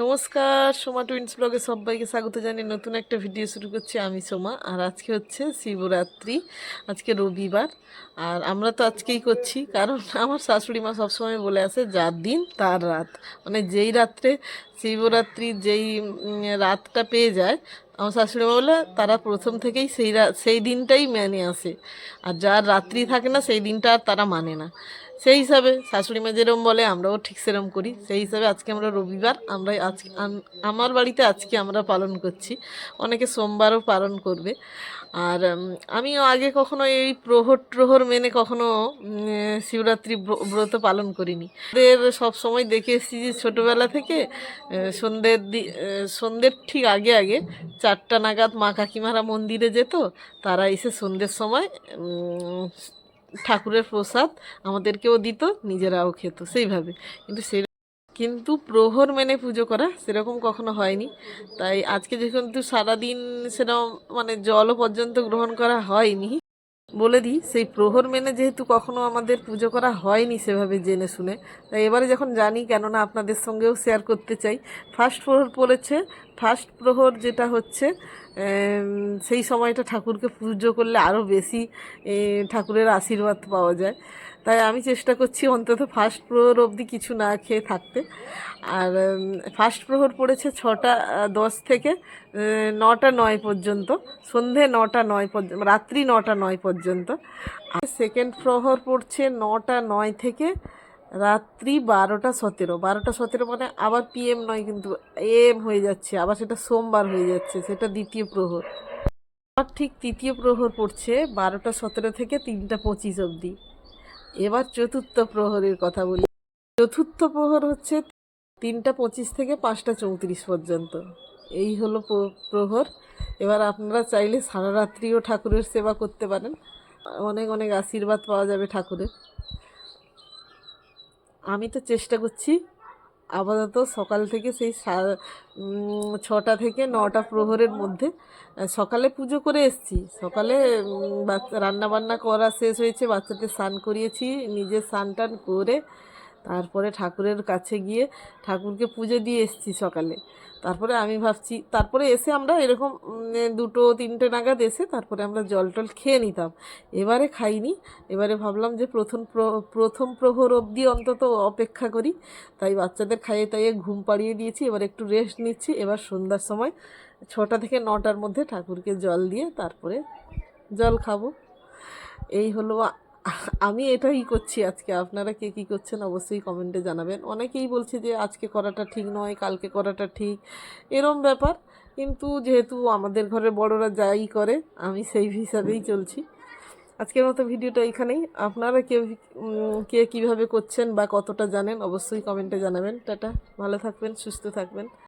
নমস্কার, সোমা টুইন্স ব্লগে সবাইকে স্বাগত জানিয়ে নতুন একটা ভিডিও শুরু করছি আমি সোমা, আর আজকে হচ্ছে শিবরাত্রি, আজকে রবিবার, আর আমরা তো আজকেই করছি, কারণ আমার শাশুড়ি মা সবসময় বলে আসে, যার দিন, তার রাত। মানে যেই রাত্রে শিবরাত্রি যেই রাতটা পেয়ে যায় আমার শাশুড়িমা বলে, তারা প্রথম থেকেই সেই সেই দিনটাই মেনে আসে। আর যার রাত্রি থাকে না, সেই দিনটা আর তারা মানে না। সেই হিসাবে শাশুড়ি মা যেরম বলে, আমরাও ঠিক সেরম করি। সেই হিসাবে আজকে আমরা রবিবার আমরা আজকে আমার বাড়িতে আজকে আমরা পালন করছি। অনেকে সোমবারও পালন করবে। আর আমিও আগে কখনো এই প্রহর ট্রহর মেনে কখনো শিবরাত্রি ব্র- ব্রত পালন করিনি। ওদের সময় দেখে এসেছি যে ছোটোবেলা থেকে সন্ধ্যের দি সন্ধ্যের ঠিক আগে আগে চারটা নাগাদ মা কাকিমারা মন্দিরে যেত, তারা এসে সন্ধ্যের সময় ঠাকুরের প্রসাদ আমাদেরকেও দিত, নিজেরাও খেত, সেইভাবে। কিন্তু সে কিন্তু প্রহর মেনে পুজো করা সেরকম কখনো হয়নি। তাই আজকে যেহেতু সারাদিন সেরকম মানে জলও পর্যন্ত গ্রহণ করা হয়নি, বলে দিই, সেই প্রহর মেনে যেহেতু কখনো আমাদের পুজো করা হয়নি সেভাবে জেনে শুনে। তাই এবারে যখন জানি, কেননা আপনাদের সঙ্গেও শেয়ার করতে চাই ফার্স্ট প্রহর পড়েছে ফার্স্ট প্রহর যেটা হচ্ছে সেই সময়টা ঠাকুরকে পুজো করলে আরও বেশি ঠাকুরের আশীর্বাদ পাওয়া যায়। তাই আমি চেষ্টা করছি অন্তত ফার্স্ট প্রহর অবধি কিছু না খেয়ে থাকতে। আর ফার্স্ট প্রহর পড়েছে ছটা, দশ থেকে নটা, নয় পর্যন্ত। সন্ধে নটা, নয় পর্যন্ত রাত্রি নটা, নয় পর্যন্ত। আর সেকেন্ড প্রহর পড়ছে নটা, নয় থেকে রাত্রি বারোটা সতেরো। বারোটা সতেরো মানে আবার পিএম নয় কিন্তু এম হয়ে যাচ্ছে। আবার সেটা সোমবার হয়ে যাচ্ছে, সেটা দ্বিতীয় প্রহর। আবার ঠিক তৃতীয় প্রহর পড়ছে বারোটা সতেরো থেকে তিনটা পঁচিশ অবধি। এবার চতুর্থ প্রহরের কথা বলি। চতুর্থ প্রহর হচ্ছে তিনটা পঁচিশ থেকে পাঁচটা চৌত্রিশ পর্যন্ত। এই হলো প্রহর। এবার আপনারা চাইলে সারা রাত্রিও ঠাকুরের সেবা করতে পারেন। অনেক অনেক আশীর্বাদ পাওয়া যাবে ঠাকুরের। আমি তো চেষ্টা করছি আপাতত সকাল থেকে সেই ছটা থেকে নটা প্রহরের মধ্যে সকালে পুজো করে এসছি। সকালে রান্না বান্না করা শেষ হয়েছে, বাচ্চাদের স্নান করিয়েছি নিজে স্নান টান করে তারপরে ঠাকুরের কাছে গিয়ে ঠাকুরকে পুজো দিয়ে এসেছি সকালে। তারপরে আমি ভাবছি, তারপরে এসে আমরা এরকম দুটো, তিনটে নাগাদ এসে তারপরে আমরা জল টল খেয়ে নিতাম। এবারে খাইনি, এবারে ভাবলাম যে প্রথম প্র- প্রথম প্রহর অবধি অন্তত অপেক্ষা করি। তাই বাচ্চাদের খাইয়ে তাইয়ে ঘুম পাড়িয়ে দিয়েছি, এবার একটু রেস্ট নিচ্ছি। এবার সন্ধ্যার সময় ছটা থেকে নটার মধ্যে ঠাকুরকে জল দিয়ে তারপরে জল খাব। এই হলো আমি এটাই করছি আজকে। আপনারা কে কী করছেন অবশ্যই কমেন্টে জানাবেন। অনেকেই বলছে যে, আজকে করাটা ঠিক নয়, কালকে করাটা ঠিক। এরম ব্যাপার। কিন্তু যেহেতু আমাদের ঘরের বড়রা যাই করে, আমি সেই হিসাবেই চলছি। আজকের মতো ভিডিওটা এখানেই। আপনারা কেউ কে কীভাবে করছেন বা কতটা জানেন অবশ্যই কমেন্টে জানাবেন। টাটা। ভালো থাকবেন, সুস্থ থাকবেন।